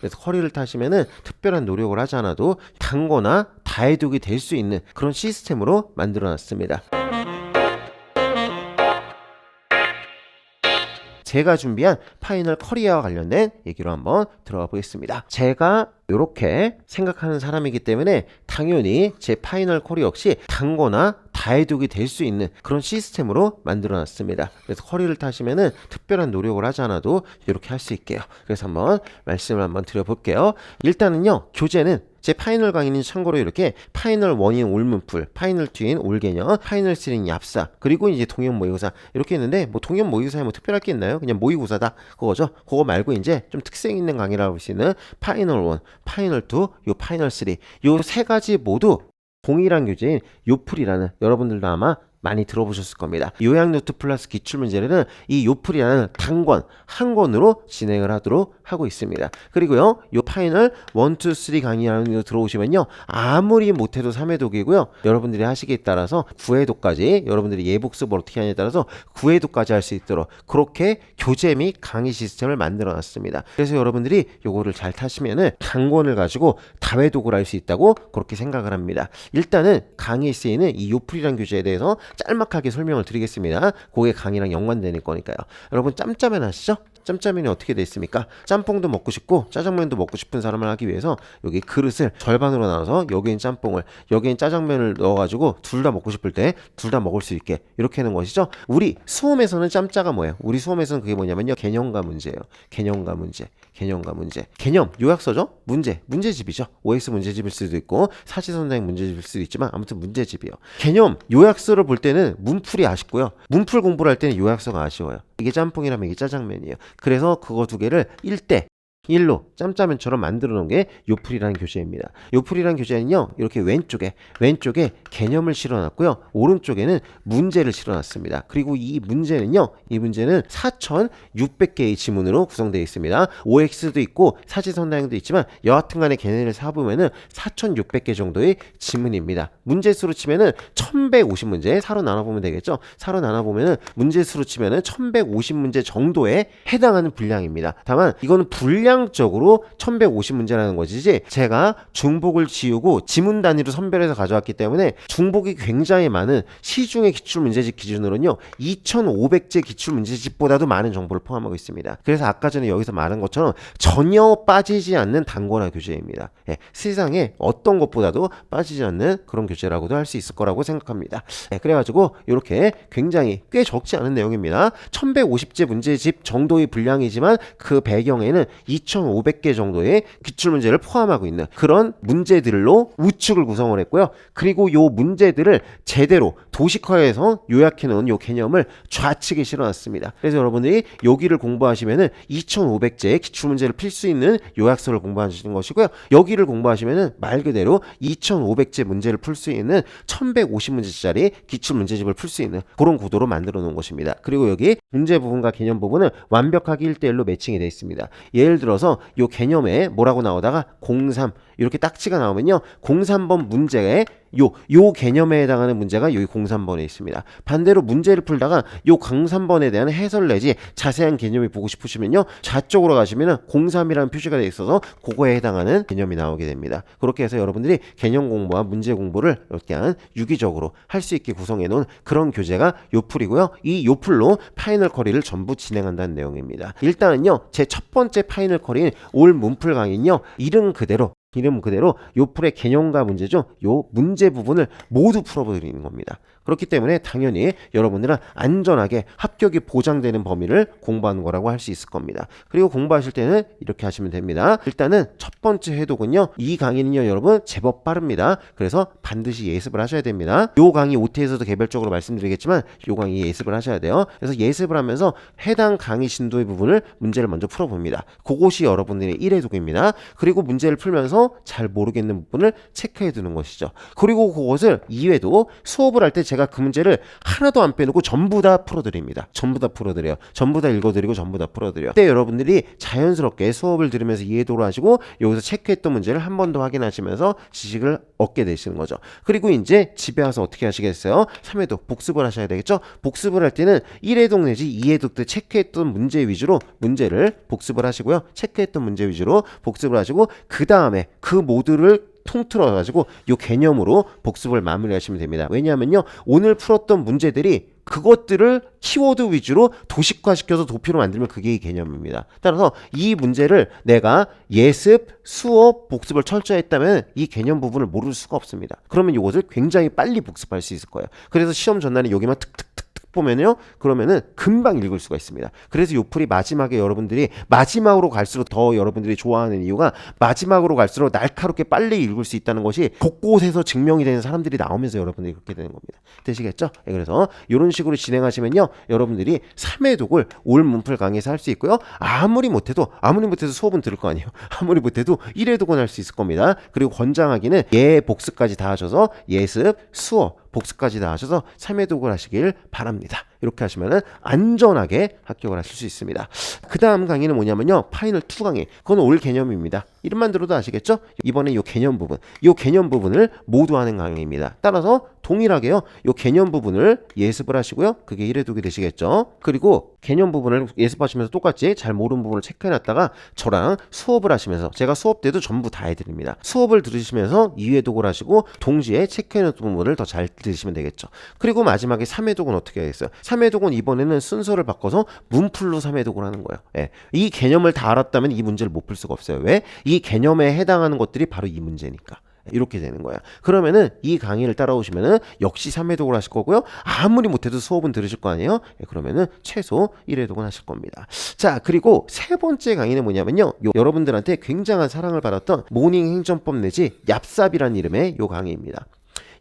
그래서 커리를 타시면은 특별한 노력을 하지 않아도 단거나 다해독이 될 수 있는 그런 시스템으로 만들어 놨습니다. 제가 준비한 파이널 커리어와 관련된 얘기로 한번 들어가 보겠습니다. 제가 이렇게 생각하는 사람이기 때문에 당연히 제 파이널 커리 역시 단거나 다해독이 될 수 있는 그런 시스템으로 만들어 놨습니다. 그래서 커리를 타시면은 특별한 노력을 하지 않아도 이렇게 할 수 있게요. 그래서 한번 말씀을 한번 드려볼게요. 일단은요, 교재는 제 파이널 강의는 참고로 이렇게 파이널 1인 올문풀, 파이널 2인 올개념, 파이널 3인 얍사, 그리고 이제 동형 모의고사 이렇게 있는데 뭐 동형 모의고사에 뭐 특별할 게 있나요? 그냥 모의고사다 그거죠. 그거 말고 이제 좀 특색 있는 강의라고 할 수 있는 파이널 1, 파이널 2, 요 파이널 3, 요세 가지 모두 동일한 교재인 요플이라는 여러분들도 아마 많이 들어보셨을 겁니다. 요약 노트 플러스 기출 문제는 이 요플이라는 단권 한 권으로 진행을 하도록 하고 있습니다. 그리고요, 요 파이널 1, 2, 3 강의라는 거 들어오시면요, 아무리 못해도 3회독이고요. 여러분들이 하시기에 따라서 9회독까지 여러분들이 예복습을 어떻게 하냐에 따라서 9회독까지 할 수 있도록 그렇게 교재 및 강의 시스템을 만들어 놨습니다. 그래서 여러분들이 요거를 잘 타시면은 단권을 가지고 다회독을 할 수 있다고 그렇게 생각을 합니다. 일단은 강의에 쓰이는 이 요플이라는 교재에 대해서 짤막하게 설명을 드리겠습니다. 그게 강의랑 연관되는 거니까요. 여러분 짬짜면 아시죠? 짬짜면이 어떻게 돼 있습니까? 짬뽕도 먹고 싶고 짜장면도 먹고 싶은 사람을 하기 위해서 여기 그릇을 절반으로 나눠서 여기엔 짬뽕을 여기엔 짜장면을 넣어가지고 둘 다 먹고 싶을 때 둘 다 먹을 수 있게 이렇게 하는 것이죠. 우리 수험에서는 짬짜가 뭐예요? 우리 수험에서는 그게 뭐냐면요 개념과 문제예요. 개념과 문제, 개념과 문제. 개념 요약서죠? 문제, 문제집이죠. OX 문제집일 수도 있고 사지선행 문제집일 수도 있지만 아무튼 문제집이요. 개념 요약서를 볼 때는 문풀이 아쉽고요. 문풀 공부를 할 때는 요약서가 아쉬워요. 이게 짬뽕이라면 이게 짜장면이에요. 그래서 그거 두 개를 1대 1로 짬짜면처럼 만들어 놓은 게 요플이라는 교재입니다. 요플이라는 교재는요, 이렇게 왼쪽에, 왼쪽에 개념을 실어 놨고요, 오른쪽에는 문제를 실어 놨습니다. 그리고 이 문제는요, 이 문제는 4,600개의 지문으로 구성되어 있습니다. OX도 있고, 사지선다형도 있지만, 여하튼 간에 걔네를 사보면은 4,600개 정도의 지문입니다. 문제수로 치면은 1,150문제, 사로 나눠보면 되겠죠? 사로 나눠보면은 문제수로 치면은 1,150문제 정도에 해당하는 분량입니다. 다만, 이거는 분량 적으로 1150문제라는 것이지 제가 중복을 지우고 지문 단위로 선별해서 가져왔기 때문에 중복이 굉장히 많은 시중의 기출문제집 기준으로는요 2500제 기출문제집보다도 많은 정보를 포함하고 있습니다. 그래서 아까 전에 여기서 말한 것처럼 전혀 빠지지 않는 단권화 교재입니다. 예, 세상에 어떤 것보다도 빠지지 않는 그런 교재라고도 할 수 있을 거라고 생각합니다. 예, 그래가지고 이렇게 굉장히 꽤 적지 않은 내용입니다. 1150제 문제집 정도의 분량이지만 그 배경에는 2,500개 정도의 기출 문제를 포함하고 있는 그런 문제들로 우측을 구성을 했고요. 그리고 요 문제들을 제대로 도식화해서 요약해 놓은 요 개념을 좌측에 실어 놨습니다. 그래서 여러분들이 여기를 공부하시면은 2,500제 기출 문제를 풀수 있는 요약서를 공부하시는 것이고요. 여기를 공부하시면은 말 그대로 2,500제 문제를 풀 수 있는 1,150문제짜리 기출 문제집을 풀 수 있는 그런 구도로 만들어 놓은 것입니다. 그리고 여기 문제 부분과 개념 부분은 완벽하게 1대1로 매칭이 되어 있습니다. 예를 들어 서 요 개념에 뭐라고 나오다가 03 이렇게 딱지가 나오면요. 03번 문제에 요, 요 개념에 해당하는 문제가 여기 03번에 있습니다. 반대로 문제를 풀다가 요 03번에 대한 해설 내지 자세한 개념이 보고 싶으시면요. 좌쪽으로 가시면은 03이라는 표시가 되어 있어서 그거에 해당하는 개념이 나오게 됩니다. 그렇게 해서 여러분들이 개념 공부와 문제 공부를 이렇게 한 유기적으로 할 수 있게 구성해 놓은 그런 교재가 요플이고요. 이 요플로 파이널 커리를 전부 진행한다는 내용입니다. 일단은요. 제 첫 번째 파이널 커리인 올 문풀 강의는요. 이름 그대로 이름 그대로 요플의 개념과 문제죠. 요 문제 부분을 모두 풀어드리는 겁니다. 그렇기 때문에 당연히 여러분들은 안전하게 합격이 보장되는 범위를 공부하는 거라고 할 수 있을 겁니다. 그리고 공부하실 때는 이렇게 하시면 됩니다. 일단은 첫 번째 해독은요. 이 강의는요, 여러분 제법 빠릅니다. 그래서 반드시 예습을 하셔야 됩니다. 요 강의 OT에서도 개별적으로 말씀드리겠지만 요 강의 예습을 하셔야 돼요. 그래서 예습을 하면서 해당 강의 진도의 부분을 문제를 먼저 풀어봅니다. 그것이 여러분들의 1회독입니다. 그리고 문제를 풀면서 잘 모르겠는 부분을 체크해 두는 것이죠. 그리고 그것을 2회도 수업을 할 때 제가 제가 그 문제를 하나도 안 빼놓고 전부 다 풀어드립니다. 전부 다 풀어드려요. 전부 다 읽어드리고 전부 다 풀어드려요. 그때 여러분들이 자연스럽게 수업을 들으면서 이해도를 하시고 여기서 체크했던 문제를 한 번 더 확인하시면서 지식을 얻게 되시는 거죠. 그리고 이제 집에 와서 어떻게 하시겠어요? 3회독 복습을 하셔야 되겠죠? 복습을 할 때는 1회독 내지 2회독 때 체크했던 문제 위주로 문제를 복습을 하시고요. 체크했던 문제 위주로 복습을 하시고 그 다음에 그 모두를 통틀어 가지고 요 개념으로 복습을 마무리하시면 됩니다. 왜냐하면요. 오늘 풀었던 문제들이 그것들을 키워드 위주로 도식화시켜서 도표로 만들면 그게 이 개념입니다. 따라서 이 문제를 내가 예습, 수업, 복습을 철저히 했다면 이 개념 부분을 모를 수가 없습니다. 그러면 이것을 굉장히 빨리 복습할 수 있을 거예요. 그래서 시험 전날에 여기만 툭툭 툭 보면요. 그러면은 금방 읽을 수가 있습니다. 그래서 요 풀이 마지막에 여러분들이 마지막으로 갈수록 더 여러분들이 좋아하는 이유가 마지막으로 갈수록 날카롭게 빨리 읽을 수 있다는 것이 곳곳에서 증명이 되는 사람들이 나오면서 여러분들이 그렇게 되는 겁니다. 되시겠죠? 예, 그래서 이런 식으로 진행하시면요. 여러분들이 3회 독을 올 문풀 강의에서 할 수 있고요. 아무리 못해도 아무리 못해도 수업은 들을 거 아니에요. 아무리 못해도 1회 독은 할 수 있을 겁니다. 그리고 권장하기는 예 복습까지 다 하셔서 예습, 수업 복습까지 다 하셔서 3회 독을 하시길 바랍니다. 이렇게 하시면은 안전하게 합격을 하실 수 있습니다. 그 다음 강의는 뭐냐면요. 파이널 2 강의. 그건 올 개념입니다. 이름만 들어도 아시겠죠? 이번에 요 개념 부분, 요 개념 부분을 모두 하는 강의입니다. 따라서 동일하게요. 요 개념 부분을 예습을 하시고요. 그게 1회 독이 되시겠죠? 그리고 개념 부분을 예습하시면서 똑같이 잘 모르는 부분을 체크해 놨다가 저랑 수업을 하시면서 제가 수업 때도 전부 다 해드립니다. 수업을 들으시면서 2회 독을 하시고 동시에 체크해 놓은 부분을 더 잘 들으시면 되겠죠. 그리고 마지막에 3회 독은 어떻게 하겠어요? 3회 독은 이번에는 순서를 바꿔서 문풀로 3회 독을 하는 거예요. 예. 이 개념을 다 알았다면 이 문제를 못 풀 수가 없어요. 왜? 이 개념에 해당하는 것들이 바로 이 문제니까. 이렇게 되는 거야. 그러면은 이 강의를 따라오시면은 역시 3회독을 하실 거고요. 아무리 못해도 수업은 들으실 거 아니에요? 예, 그러면은 최소 1회독은 하실 겁니다. 자, 그리고 세 번째 강의는 뭐냐면요. 요, 여러분들한테 굉장한 사랑을 받았던 모닝 행정법 내지 얍삽이라는 이름의 요 강의입니다.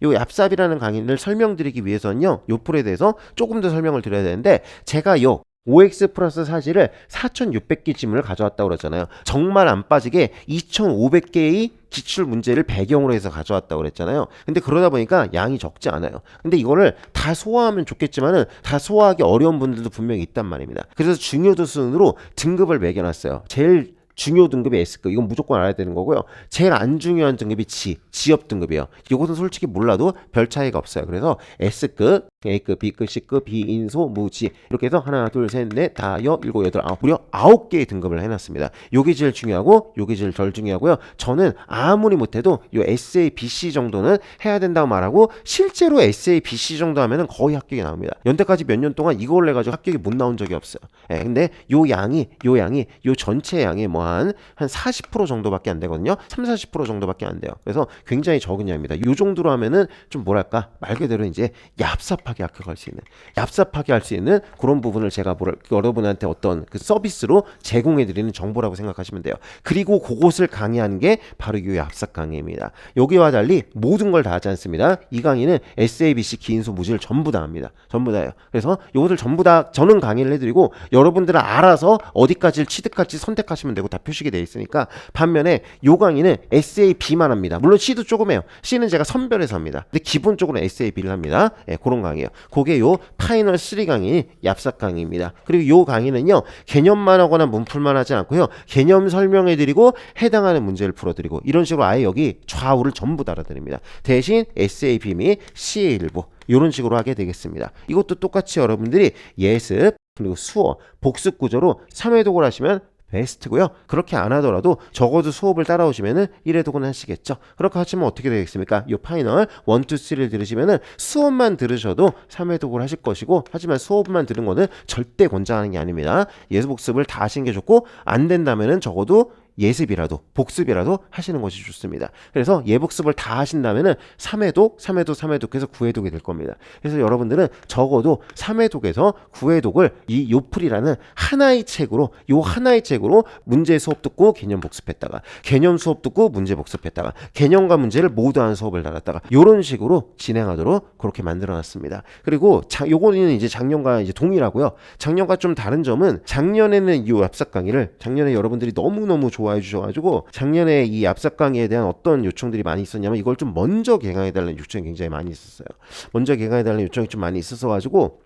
요 얍삽이라는 강의를 설명드리기 위해서는요. 요 풀에 대해서 조금 더 설명을 드려야 되는데 제가 요 OX 플러스 사실을 4,600개 지문을 가져왔다고 그랬잖아요. 정말 안 빠지게 2,500개의 기출 문제를 배경으로 해서 가져왔다고 그랬잖아요. 근데 그러다 보니까 양이 적지 않아요. 근데 이거를 다 소화하면 좋겠지만은 다 소화하기 어려운 분들도 분명히 있단 말입니다. 그래서 중요도 순으로 등급을 매겨놨어요. 제일 중요 등급이 S급. 이건 무조건 알아야 되는 거고요. 제일 안 중요한 등급이 G, G업 등급이에요. 이것은 솔직히 몰라도 별 차이가 없어요. 그래서 S급, A급, B급, C급, 비인소, 무지 이렇게 해서 하나, 둘, 셋, 넷, 다, 여, 일곱, 여덟, 아홉, 무려 아홉 개의 등급을 해놨습니다. 요게 제일 중요하고 요게 제일 덜 중요하고요. 저는 아무리 못해도 요 SA, BC 정도는 해야 된다고 말하고 실제로 SA, BC 정도 하면은 거의 합격이 나옵니다. 연대까지 몇 년 동안 이걸 해가지고 합격이 못 나온 적이 없어요. 예, 근데 요 양이 요 양이 요 전체 양의 뭐한 한 40% 정도밖에 안 되거든요. 3, 40% 정도밖에 안 돼요. 그래서 굉장히 적은 양입니다. 요 정도로 하면은 좀 뭐랄까 말 그대로 이제 얍삽 하게 합격할 수 있는 얍삽하게 할 수 있는 그런 부분을 제가 뭐랄 여러분한테 어떤 그 서비스로 제공해 드리는 정보라고 생각하시면 돼요. 그리고 그것을 강의하는 게 바로 이 얍삽 강의입니다. 여기와 달리 모든 걸 다 하지 않습니다. 이 강의는 SABC 기인소 무지를 전부 다 합니다. 전부 다예요. 그래서 이것을 전부 다 저는 강의를 해드리고 여러분들은 알아서 어디까지를 취득할지 선택하시면 되고 다 표시가 되어 있으니까 반면에 요 강의는 SAB만 합니다. 물론 C도 조금 해요. C는 제가 선별해서 합니다. 근데 기본적으로 SAB를 합니다. 예, 그런 강의 예요. 그게 요 파이널 3 강의 얍삽 강의입니다. 그리고 요 강의는요 개념만 하거나 문풀만 하지 않고요 개념 설명해 드리고 해당하는 문제를 풀어 드리고 이런 식으로 아예 여기 좌우를 전부 달아 드립니다. 대신 SAB 및 CA 일부 이런 식으로 하게 되겠습니다. 이것도 똑같이 여러분들이 예습 그리고 수어 복습 구조로 3회독을 하시면 베스트고요. 그렇게 안 하더라도 적어도 수업을 따라오시면은 1회 독은 하시겠죠. 그렇게 하시면 어떻게 되겠습니까? 이 파이널 1, 2, 3를 들으시면은 수업만 들으셔도 3회 독을 하실 것이고 하지만 수업만 들은 거는 절대 권장하는 게 아닙니다. 예습 복습을 다 하시는 게 좋고 안 된다면은 적어도 예습이라도 복습이라도 하시는 것이 좋습니다. 그래서 예복습을 다 하신다면은 3회독, 3회독, 3회독 해서 9회독이 될 겁니다. 그래서 여러분들은 적어도 3회독에서 9회독을 이 요플이라는 하나의 책으로 요 하나의 책으로 문제 수업 듣고 개념 복습했다가 개념 수업 듣고 문제 복습했다가 개념과 문제를 모두 하는 수업을 달았다가 요런 식으로 진행하도록 그렇게 만들어 놨습니다. 그리고 자, 요거는 이제 작년과 이제 동일하고요. 작년과 좀 다른 점은 작년에는 이 웹삭 강의를 작년에 여러분들이 너무너무 좋아 좋아해 주셔가지고 작년에 이 얍삽 강의에 대한 어떤 요청들이 많이 있었냐면 이걸 좀 먼저 개강해달라는 요청이 굉장히 많이 있었어요. 먼저 개강해달라는 요청이 좀 많이 있었어가지고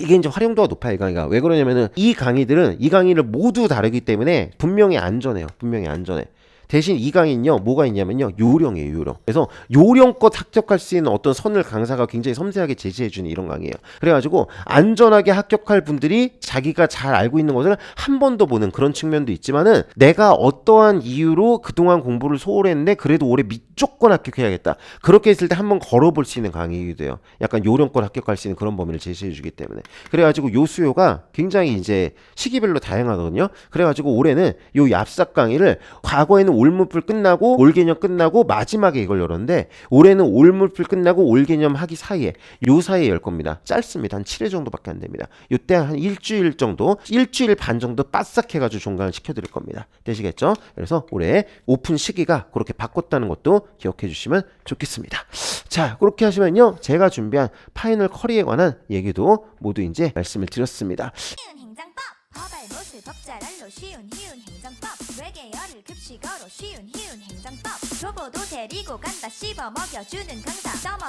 이게 이제 활용도가 높아요, 이 강의가. 왜 그러냐면은 이 강의들은 이 강의를 모두 다르기 때문에 분명히 안전해요. 분명히 안전해. 대신 이 강의는요, 뭐가 있냐면요, 요령이에요, 요령. 그래서 요령껏 합격할 수 있는 어떤 선을 강사가 굉장히 섬세하게 제시해주는 이런 강의예요. 그래가지고 안전하게 합격할 분들이 자기가 잘 알고 있는 것을 한 번 더 보는 그런 측면도 있지만은 내가 어떠한 이유로 그동안 공부를 소홀히 했는데 그래도 올해 무조건 합격해야겠다. 그렇게 했을 때 한 번 걸어볼 수 있는 강의이기도 해요. 약간 요령껏 합격할 수 있는 그런 범위를 제시해주기 때문에. 그래가지고 요 수요가 굉장히 이제 시기별로 다양하거든요. 그래가지고 올해는 요 얍삽 강의를 과거에는 올물풀 끝나고 올 개념 끝나고 마지막에 이걸 열었는데 올해는 올물풀 끝나고 올 개념 하기 사이에 요 사이에 열 겁니다. 짧습니다. 한 7회 정도밖에 안 됩니다. 요때 한 일주일 정도, 일주일 반 정도 바싹 해가지고 종강을 시켜드릴 겁니다. 되시겠죠? 그래서 올해 오픈 시기가 그렇게 바꿨다는 것도 기억해 주시면 좋겠습니다. 자, 그렇게 하시면요. 제가 준비한 파이널 커리에 관한 얘기도 모두 이제 말씀을 드렸습니다. 쉬운 행정법 허발못을 법자랄로 쉬운 희운 행정법 외계어를 급식어로 쉬운 희운 행정법. 교보도 데리고 간다. 씹어 먹여주는 강사